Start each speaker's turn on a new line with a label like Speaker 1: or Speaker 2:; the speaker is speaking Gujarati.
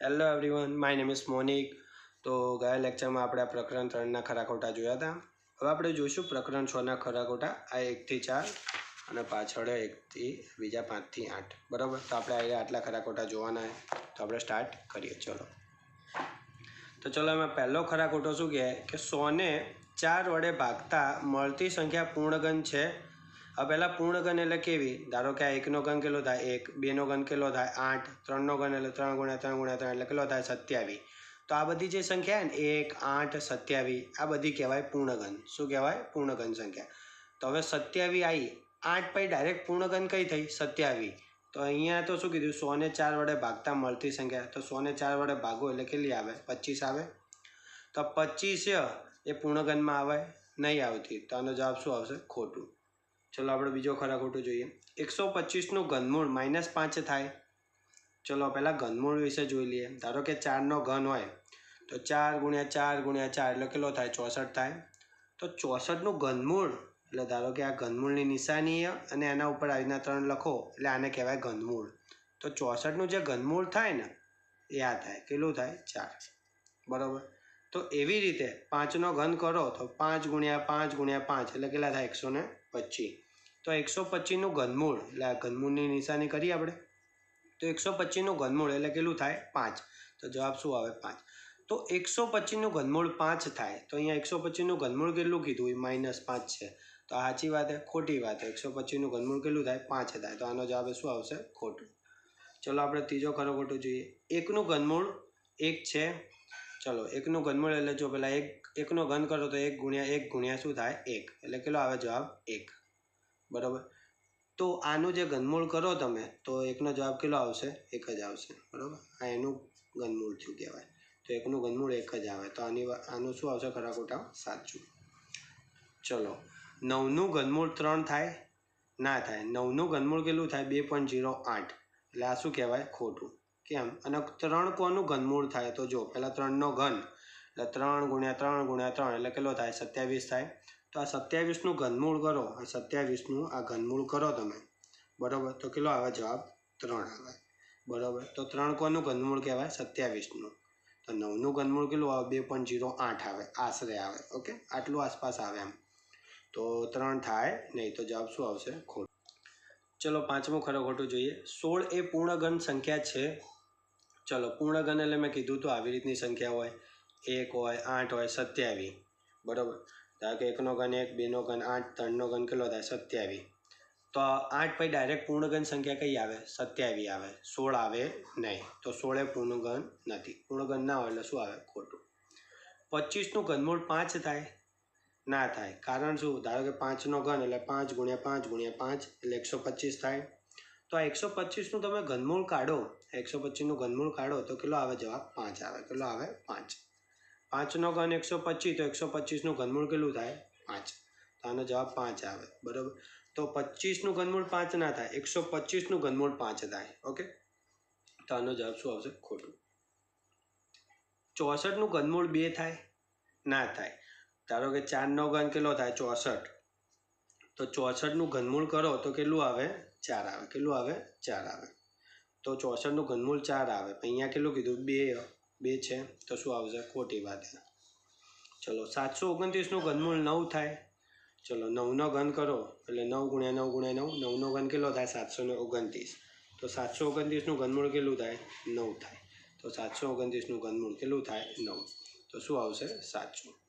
Speaker 1: Hello everyone my name is Monik તો ગયા લેક્ચરમાં આપણે આ પ્રકરણ ત્રણના ખરાખોટા જોયા હતા હવે આપણે જોઈશું પ્રકરણ છના ખરાખોટા, આ એકથી ચાર અને પાછળ એકથી બીજા પાંચથી આઠ. બરાબર? તો આપણે આટલા ખરાખોટા જોવાના તો આપણે સ્ટાર્ટ કરીએ. ચલો. તો ચલો, એમાં પહેલો ખરાખોટો શું કહે? કે સોને ચાર વડે ભાગતા મળતી સંખ્યા પૂર્ણગણ છે હવે પહેલાં પૂર્ણગણ એટલે કેવી? ધારો કે આ એકનો ઘન કેટલો થાય? એક. બેનો ઘન કેટલો થાય? આઠ. ત્રણનો ઘન એટલે ત્રણ ગુણ્યા ત્રણ ગુણ્યા ત્રણ એટલે કેટલો થાય? સત્યાવીસ. તો આ બધી જે સંખ્યા ને, એક, આઠ, સત્યાવીસ, આ બધી કહેવાય પૂર્ણગણ શું કહેવાય? પૂર્ણગણ સંખ્યા. તો હવે સત્યાવીસ આવી આઠ પછી ડાયરેક્ટ પૂર્ણગણ કઈ થઈ? સત્યાવીસ. તો અહીંયા તો શું કીધું? સોને ચાર વડે ભાગતા મળતી સંખ્યા. તો સોને ચાર વડે ભાગો એટલે કેટલી આવે? પચીસ આવે. તો પચીસ એ પૂર્ણગનમાં આવે, નહીં આવતી. તો આનો જવાબ શું આવશે? ખોટું. ચલો આપણે બીજો ખરા ખોટું જોઈએ. એકસો પચીસનું ઘનમૂળ માઇનસ પાંચ થાય. ચલો પહેલાં ઘનમૂળ વિશે જોઈ લઈએ. ધારો કે ચારનો ઘન હોય, તો ચાર ગુણ્યા ચાર ગુણ્યા ચાર એટલે કેટલો થાય? ચોસઠ થાય. તો ચોસઠનું ઘનમૂળ, એટલે ધારો કે આ ઘનમૂળની નિશાની અને એના ઉપર આવીના ત્રણ લખો, એટલે આને કહેવાય ઘનમૂળ. તો ચોસઠનું જે ઘનમૂળ થાય ને, એ આ થાય. કેટલું થાય? ચાર બરાબર? તો એવી રીતે પાંચનો ઘન કરો, તો પાંચ ગુણ્યા પાંચ ગુણ્યા પાંચ, એટલે કેટલા થાય? એકસો ને પચીસ. તો એકસો પચીસનું ઘનમૂળ એટલે ઘનમૂળની નિશાની કરીએ આપણે. તો એકસો પચીસનું ઘનમૂળ એટલે કેટલું થાય? પાંચ. તો જવાબ શું આવે? પાંચ. તો એકસો પચીસનું ઘનમૂળ પાંચ થાય. તો અહીંયા એકસો પચીસનું ઘનમૂળ કેટલું કીધું? એ માઇનસ પાંચ છે. તો સાચી વાત છે? ખોટી વાત છે. એકસો પચીસનું ઘનમૂળ કેટલું થાય? પાંચ થાય. તો આનો જવાબ શું આવશે? ખોટું. ચલો આપણે ત્રીજો ખરો ખોટું જોઈએ. એકનું ઘનમૂળ એક છે. ચલો, એકનું ઘનમૂળ એટલે જો પહેલાં એક, એકનો ઘન કરો તો એક ગુણ્યા એક ગુણ્યા શું થાય? એક. એટલે કેટલો આવે? જવાબ એક. બરાબર? તો આનું જે ઘનમૂળ કરો તમે, તો એકનો જવાબ કેટલો આવશે? એક જ આવશે, બરાબર? આ એનું ઘનમૂળ થયું કહેવાય. તો એકનું ઘનમૂળ એક જ આવે. તો આની આનું શું આવશે? ખરા ખોટા સાચું. ચલો. નવનું ઘનમૂળ ત્રણ થાય? ના થાય. નવનું ઘનમૂળ કેટલું થાય? બે પોઈન્ટ જીરો આઠ. એટલે આ શું કહેવાય? ખોટું. કેમ? અને ત્રણ કોનું ઘનમૂળ થાય? તો જો, પહેલાં ત્રણનો ઘન. એટલે ત્રણ ગુણ્યા ત્રણ ગુણ્યા ત્રણ, એટલે કેટલો થાય? સત્યાવીસ થાય. તો આ સત્યાવીસનું ઘનમૂળ કરો. આ સત્યાવીસનું આ ઘનમૂળ કરો તમે. બરાબર? તો કેટલો આવે જવાબ? ત્રણ આવે. બરાબર? તો ત્રણ કોનું ઘનમૂળ કહેવાય? સત્યાવીસનું. તો નવનું ઘનમૂળ કેટલું આવે? બે પોઈન્ટ જીરો આઠ આવે. આશરે આવે. ઓકે? આટલું આસપાસ આવે એમ. તો ત્રણ થાય, નહીં તો જવાબ શું આવશે? ખોટું. ચલો, પાંચમું ખરો ખોટું જોઈએ. સોળ એ પૂર્ણગણ સંખ્યા છે. ચલો પૂર્ણગણ એટલે મેં કીધું તો આવી રીતની સંખ્યા હોય. એક હોય, આઠ હોય, સત્યાવીસ. બરાબર? ધારો કે એકનો ઘન એક, બેનો ઘન આઠ, ત્રણનો ઘન કેટલો થાય? સત્યાવીસ. તો આઠ પછી ડાયરેક્ટ પૂર્ણઘન સંખ્યા કઈ આવે? સત્યાવીસ આવે. સોળ આવે નહીં. તો સોળે પૂર્ણઘન નથી. પૂર્ણઘન ના હોય એટલે શું આવે? ખોટું. પચીસનું ઘનમૂળ પાંચ થાય. ના થાય. કારણ શું? ધારો કે પાંચનો ઘન એટલે પાંચ ગુણ્યા પાંચ ગુણ્યા પાંચ એટલે એકસો પચીસ થાય. તો આ એકસો પચીસનું તમે ઘનમૂળ કાઢો. એકસો પચીસનું ઘનમૂળ કાઢો તો કેટલો આવે? જવાબ પાંચ આવે. કેટલો આવે? પાંચ. પાંચનો ઘન એકસો પચીસ, તો એકસો પચીસનું ઘનમૂળ કેટલું થાય? પાંચ. તો આનો જવાબ પાંચ આવે. બરાબર? તો પચીસનું ઘનમૂળ પાંચ ના થાય. એકસો પચીસનું ઘનમૂળ પાંચ થાય. ઓકે? તો આનો જવાબ શું આવશે? ખોટું. ચોસઠનું ઘનમૂળ બે થાય? ના થાય. ધારો કે ચારનો ઘન કેટલો થાય? ચોસઠ. તો ચોસઠનું ઘનમૂળ કરો તો કેટલું આવે? ચાર આવે. કેટલું આવે? ચાર આવે. તો ચોસઠનું ઘનમૂળ ચાર આવે. અહીંયા કેટલું કીધું? બે. બે છે, તો શું આવશે? ખોટી વાત ચલો, સાતસો ઓગણત્રીસનું ઘનમૂળ નવ થાય. ચલો, નવનો ઘન કરો, એટલે નવ ગુણ્યા નવ ગુણ્યા નવ, નવનો ઘન કેટલો થાય? સાતસો ને ઓગણત્રીસ. તો સાતસો ઓગણત્રીસનું ઘનમૂળ કેટલું થાય? નવ થાય. તો સાતસો ઓગણત્રીસનું ઘનમૂળ કેટલું થાય? નવ. તો શું આવશે? સાચું